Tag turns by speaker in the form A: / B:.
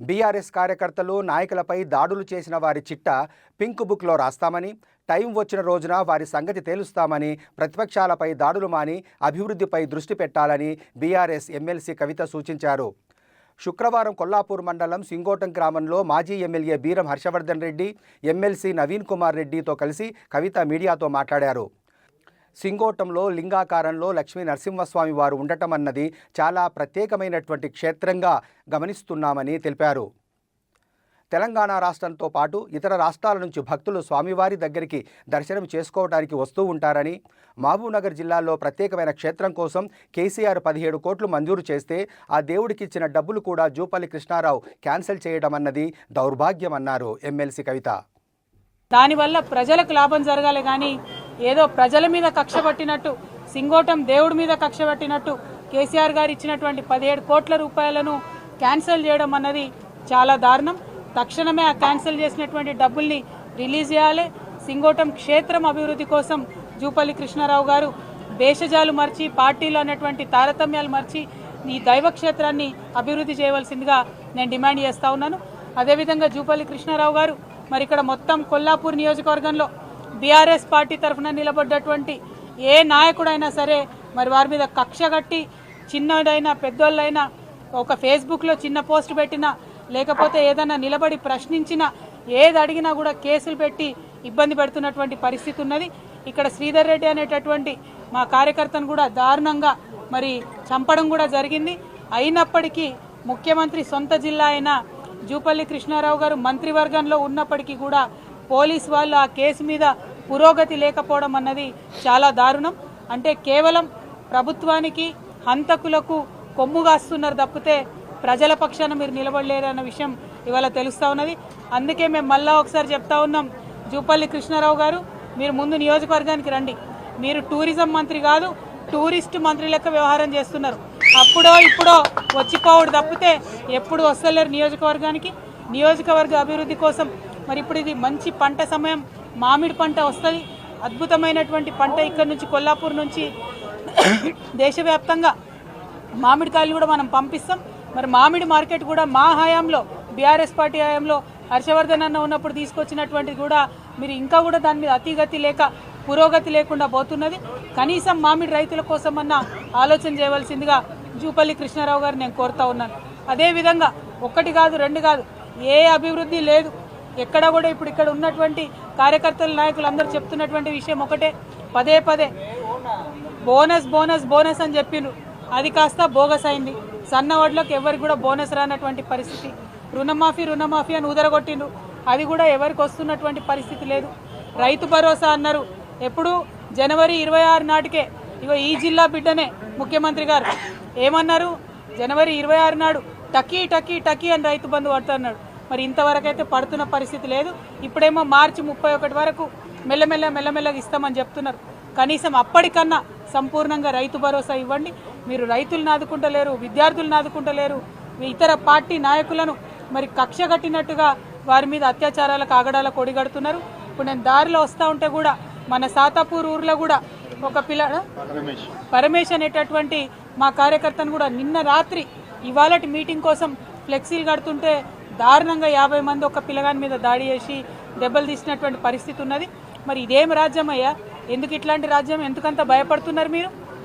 A: BRS కార్యకర్తలు నాయకులపై దాడులు చేసిన వారి చిట్ట పింక్ బుక్లో రాస్తామని టైం వచ్చిన రోజున వారి సంగతి తేలుస్తామని ప్రతిపక్షాలపై దాడులు మాని అభివృద్ధిపై దృష్టి పెట్టాలని బీఆర్ఎస్ ఎమ్మెల్సీ కవిత సూచించారు. శుక్రవారం కొల్లాపూర్ మండలం సింగోటం గ్రామంలో మాజీ ఎమ్మెల్యే బీరం హర్షవర్ధన్ రెడ్డి ఎమ్మెల్సీ నవీన్ కుమార్ రెడ్డితో కలిసి కవిత మీడియాతో మాట్లాడారు. సింగోటంలో లింగాకారంలో లక్ష్మీ నరసింహస్వామి వారు ఉండటం అన్నది చాలా ప్రత్యేకమైనటువంటి క్షేత్రంగా గమనిస్తున్నామని తెలిపారు. తెలంగాణ రాష్ట్రంతో పాటు ఇతర రాష్ట్రాల నుంచి భక్తులు స్వామివారి దగ్గరికి దర్శనం చేసుకోవడానికి వస్తూ ఉంటారని మహబూబ్నగర్ జిల్లాలో ప్రత్యేకమైన క్షేత్రం కోసం కేసీఆర్ పదిహేడు కోట్లు మంజూరు చేస్తే ఆ దేవుడికి ఇచ్చిన డబ్బులు కూడా జూపల్లి కృష్ణారావు క్యాన్సిల్ చేయడం అన్నది దౌర్భాగ్యమన్నారు ఎమ్మెల్సీ కవిత.
B: దానివల్ల ప్రజలకు లాభం జరగాలి కానీ ఏదో ప్రజల మీద కక్ష పట్టినట్టు సింగోటం దేవుడి మీద కక్ష పట్టినట్టు కేసీఆర్ గారు ఇచ్చినటువంటి పదిహేడు కోట్ల రూపాయలను క్యాన్సిల్ చేయడం అన్నది చాలా దారుణం. తక్షణమే ఆ క్యాన్సిల్ చేసినటువంటి డబ్బుల్ని రిలీజ్ చేయాలి. సింగోటం క్షేత్రం అభివృద్ధి కోసం జూపల్లి కృష్ణారావు గారు భేషజాలు మర్చి పార్టీలు అన్నటువంటి తారతమ్యాలు మర్చి ఈ దైవ క్షేత్రాన్ని అభివృద్ధి చేయవలసిందిగా నేను డిమాండ్ చేస్తా ఉన్నాను. అదేవిధంగా జూపల్లి కృష్ణారావు గారు మరి ఇక్కడ మొత్తం కొల్లాపూర్ నియోజకవర్గంలో బీఆర్ఎస్ పార్టీ తరఫున నిలబడ్డటువంటి ఏ నాయకుడైనా సరే మరి వారి మీద కక్ష కట్టి చిన్నదైనా పెద్దోళ్ళైనా ఒక ఫేస్బుక్లో చిన్న పోస్ట్ పెట్టినా లేకపోతే ఏదైనా నిలబడి ప్రశ్నించినా ఏది అడిగినా కూడా కేసులు పెట్టి ఇబ్బంది పెడుతున్నటువంటి పరిస్థితి ఉన్నది. ఇక్కడ శ్రీధర్ రెడ్డి అనేటటువంటి మా కార్యకర్తను కూడా దారుణంగా మరి చంపడం కూడా జరిగింది. అయినప్పటికీ ముఖ్యమంత్రి సొంత జిల్లా అయిన జూపల్లి కృష్ణారావు గారు మంత్రివర్గంలో ఉన్నప్పటికీ కూడా పోలీస్ వాళ్ళు ఆ కేసు మీద పురోగతి లేకపోవడం అన్నది చాలా దారుణం. అంటే కేవలం ప్రభుత్వానికి హంతకులకు కొమ్ముగాస్తున్నారు తప్పితే ప్రజల పక్షాన మీరు నిలబడలేరన్న విషయం ఇవాళ తెలుస్తూ ఉన్నది. అందుకే మేము మళ్ళా ఒకసారి చెప్తా ఉన్నాం జూపల్లి కృష్ణారావు గారు మీరు ముందు నియోజకవర్గానికి రండి. మీరు టూరిజం మంత్రి కాదు టూరిస్ట్ మంత్రి లెక్క వ్యవహారం చేస్తున్నారు. అప్పుడో ఇప్పుడో వచ్చిపోవడు తప్పితే ఎప్పుడు వస్తలేరు నియోజకవర్గానికి. నియోజకవర్గ అభివృద్ధి కోసం మరి ఇప్పుడు ఇది మంచి పంట సమయం మామిడి పంట వస్తుంది. అద్భుతమైనటువంటి పంట ఇక్కడ నుంచి కొల్లాపూర్ నుంచి దేశవ్యాప్తంగా మామిడికాయలు కూడా మనం పంపిస్తాం. మరి మామిడి మార్కెట్ కూడా మా హయాంలో బీఆర్ఎస్ పార్టీ హయాంలో హర్షవర్ధన్ అన్న ఉన్నప్పుడు తీసుకొచ్చినటువంటిది కూడా మీరు ఇంకా కూడా దాని మీద అతిగతి లేక పురోగతి లేకుండా పోతున్నది. కనీసం మామిడి రైతుల కోసం అన్న ఆలోచన చేయవలసిందిగా జూపల్లి కృష్ణారావు గారు నేను కోరుతా ఉన్నాను. అదేవిధంగా ఒక్కటి కాదు రెండు కాదు ఏ అభివృద్ధి లేదు. ఎక్కడ కూడా ఇప్పుడు ఇక్కడ ఉన్నటువంటి కార్యకర్తల నాయకులు అందరూ చెప్తున్నటువంటి విషయం ఒకటే. పదే పదే బోనస్ బోనస్ బోనస్ అని చెప్పిండ్రు అది కాస్త బోగస్ అయింది. సన్న వడ్లకు ఎవరికి కూడా బోనస్ రానటువంటి పరిస్థితి. రుణమాఫీ రుణమాఫీ అని ఉదరగొట్టిండ్రు అది కూడా ఎవరికి వస్తున్నటువంటి పరిస్థితి లేదు. రైతు భరోసా అన్నారు. ఎప్పుడు? జనవరి ఇరవై ఆరు నాటికే. ఇగో ఈ జిల్లా బిడ్డనే ముఖ్యమంత్రి గారు. ఏమన్నారు? జనవరి ఇరవై ఆరు నాడు టకీ టకీ టకీ అని రైతు బంధు పడుతున్నాడు. మరి ఇంతవరకు అయితే పడుతున్న పరిస్థితి లేదు. ఇప్పుడేమో మార్చి ముప్పై ఒకటి వరకు మెల్లమెల్ల మెల్లమెల్లగా ఇస్తామని చెప్తున్నారు. కనీసం అప్పటికన్నా సంపూర్ణంగా రైతు భరోసా ఇవ్వండి. మీరు రైతులను ఆదుకుంటలేరు విద్యార్థులను ఆదుకుంటలేరు ఇతర పార్టీ నాయకులను మరి కక్ష కట్టినట్టుగా వారి మీద అత్యాచారాలకు ఆగడాలకు ఒడిగడుతున్నారు. ఇప్పుడు నేను దారిలో వస్తూ ఉంటే కూడా మన సాతాపూర్ ఊర్లో కూడా ఒక పిల్ల పరమేష్ అనేటటువంటి మా కార్యకర్తను కూడా నిన్న రాత్రి ఇవాళటి మీటింగ్ కోసం ఫ్లెక్సీలు కడుతుంటే దారుణంగా యాభై మంది ఒక పిల్లగాని మీద దాడి చేసి దెబ్బలు తీసినటువంటి పరిస్థితి ఉన్నది. మరి ఇదేం రాజ్యం అయ్యా ఎందుకు ఇట్లాంటి రాజ్యం? ఎందుకంత భయపడుతున్నారు మీరు?